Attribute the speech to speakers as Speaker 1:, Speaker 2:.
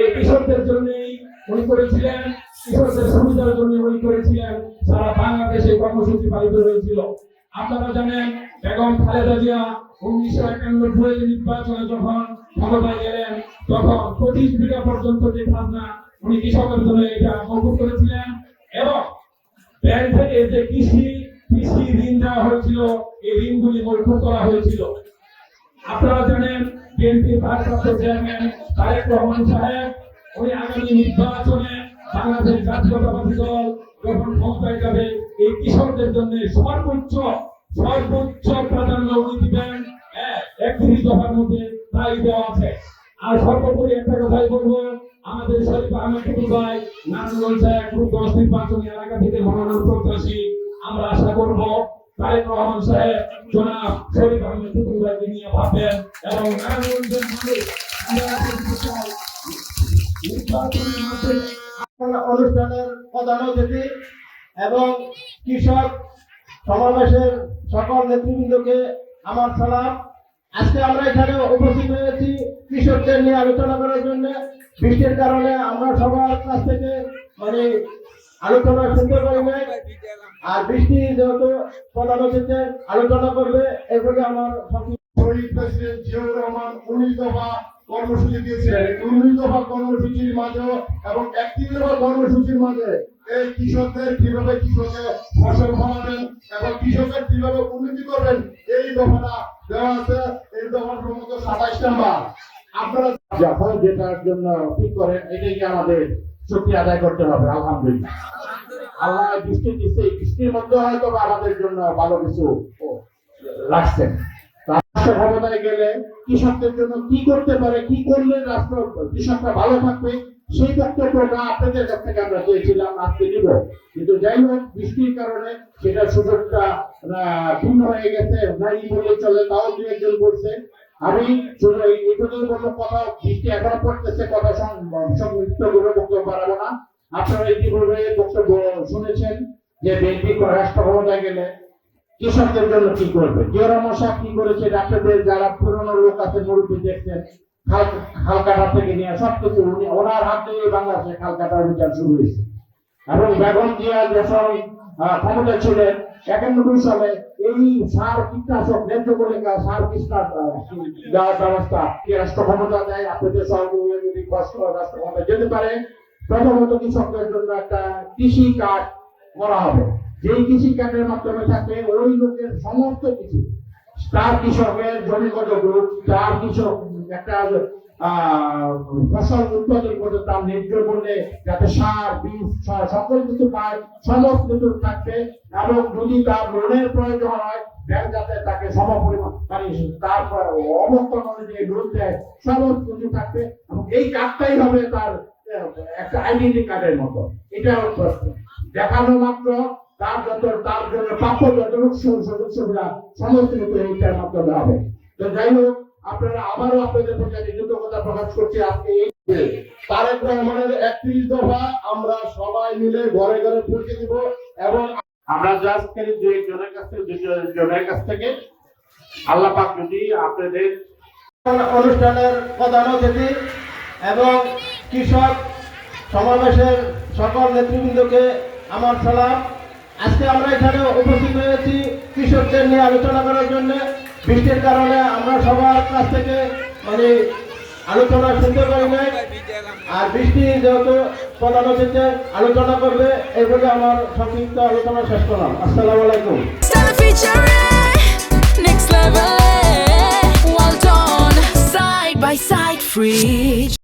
Speaker 1: এই কৃষকদের জন্যই উনি করেছিলেন কৃষকদের সুবিধার জন্য উনি করেছিলেন। সারা বাংলাদেশে কর্মসূচি পালিত হয়েছিল। আপনারা জানেন, বেগম খালেদা জিয়া উনিশশো একানব্বই নির্বাচনে যখন ক্ষমতায় গেলেন, তখন পঁচিশ বিঘা পর্যন্ত যে খাজনা উনি কৃষকের জন্য এটা মকুব করেছিলেন এবং ব্যাংক থেকে যে কৃষি কৃষি ঋণ দেওয়া হয়েছিল, এই ঋণগুলি মৌকুব করা হয়েছিল। আপনারা জানেন বিএনপি ভারপ্রাপ্ত চেয়ারম্যান তারেক রহমান সাহেব উনি আগামী নির্বাচনে বাংলাদেশ জাতীয়তাবাদী দল যখন ক্ষমতায় যাবে। এই কৃষকদের জন্য সর্বোচ্চ সর্বোচ্চ প্রাধান্য উনি দিবেন। হ্যাঁ, একত্রিশ দফার মধ্যে তাই দেওয়া আছে। আর সর্বোপরি একটা কথাই বলব আমাদের শরীফ আহমেদ ভাই নারায়ণগঞ্জ এক দশ নির্বাচনী এলাকা থেকে মনোনয়ন প্রত্যাশী। আমরা আশা করব এবং
Speaker 2: এবং কৃষক সমাবেশের সকল নেতৃবৃন্দকে আমার সালাম। আজকে আমরা এখানে উপস্থিত হয়েছি কৃষকদের নিয়ে আলোচনা করার জন্য। বৃষ্টির কারণে আমরা সবার কাছ থেকে মানে আলোচনা শুনতে পারি নাই। আর বৃষ্টি যেহেতু প্রধান অতিথি, আলোচনা করবে। এরপরে আমার
Speaker 3: মাঝে এই কৃষকদের কীভাবে ফসল এবং কীভাবে উন্নতি করবেন, এই আছে। এই সাতাইশ আপনারা
Speaker 2: যখন যেটার জন্য ঠিক করেন, এটাই আমাদের শক্তি আদায় করতে হবে, আলহামদুলিল্লাহ। আল্লাহ বৃষ্টি দিচ্ছে বৃষ্টির মধ্যে হয়তো আমাদের জন্য ভালো কিছু তো রাষ্ট্র ক্ষমতায় গেলে কৃষকদের জন্য কি করতে পারে, কি করলে রাষ্ট্র, কৃষকরা ভালো থাকবে, সেই বক্তব্যটা আপনাদের কাছ থেকে আমরা চেয়েছিলাম, আজকে কিন্তু যাই হোক, বৃষ্টির কারণে সেটা সুযোগটা ভিন্ন হয়ে গেছে, নাই বলে চলে, তাও দু একজন বলছে। আমি শুধু এই এটুকুই বলব কথা এখনও পড়তেছে, কথা সংযুক্ত করে বক্তব্য পারব না। আপনারা ইতিপূর্বে বক্তব্য শুনেছেন যে বিএনপি রাষ্ট্র ক্ষমতায় গেলে কৃষকদের জন্য কি করবে? জিয়রা মশা কি করেছে? ডাক্তারদের যারা পুরনো লোক আছে, মুরব্বী দেখছেন, খাল কাটা থেকে নিয়ে সবকিছু উনি ওনার হাত দিয়ে বাংলাদেশে খাল কাটার অভিযান শুরু হয়েছে। এবং বেগম জিয়া যখন ক্ষমতা ছিলেন একানব্বই সালে এই সার কীটনাশক ন্যায্য সার ব্যবস্থা কি রাষ্ট্র ক্ষমতা দেয়? রাষ্ট্র ক্ষমতা যেতে পারে। প্রথমত কৃষকদের জন্য একটা কৃষি কার্ড করা হবে। যেই কৃষি কার্ডের মাধ্যমে থাকবে ওই লোকের সমস্ত কিছু, তার কৃষকের জমিগত গ্রুপ, তার কৃষক, একটা ফসল উৎপাদন করতে তার ন্যায্য মূল্যে যাতে সার, বীজ সকল কিছু পায়, সমস্ত কিছু থাকবে এবং যদি তার লোনের প্রয়োজন হয় ব্যাংক যাতে তাকে সম পরিমাণ অবস্থান অনুযায়ী লোন দেয় সমস্ত কিছু থাকবে এবং এই কার্ডটাই হবে তার একটা আইডেন্টি কার্ডের মতো। এটা দেখানো মাত্র, তার যত, তার জন্য প্রাপ্য সু- সুযোগ সুবিধা সমস্ত কিছু এইটার মাধ্যমে হবে। তো যাই হোক আপনারা আবারও আপনাদের প্রতি কৃতজ্ঞতা প্রকাশ করছি আজকে
Speaker 3: তারেক রহমানের একত্রিশ দফা আমরা সবাই মিলে ঘরে ঘরে দিব এবং
Speaker 2: আমরা জাস্ট কাছ থেকে দুজন জনের কাছ থেকে আল্লাহ পাক যদি আপনাদের
Speaker 4: অনুষ্ঠানের প্রধান অতিথি এবং কৃষক সমাবেশের সকল নেতৃবৃন্দকে আমার সালাম। আজকে আমরা এখানে উপস্থিত হয়েছি কৃষকদের নিয়ে আলোচনা করার জন্য। বৃষ্টির কারণে আমরা সবার কাছ থেকে মানে আলোচনা শুনতে পারি নাই আর বৃষ্টি যেহেতু প্রধান অতিথি আলোচনা করবে এই এরপরে আমার সংক্ষিপ্ত আলোচনা শেষ করলাম আসসালামু আলাইকুম
Speaker 5: next level. Well done, side by side, fridge.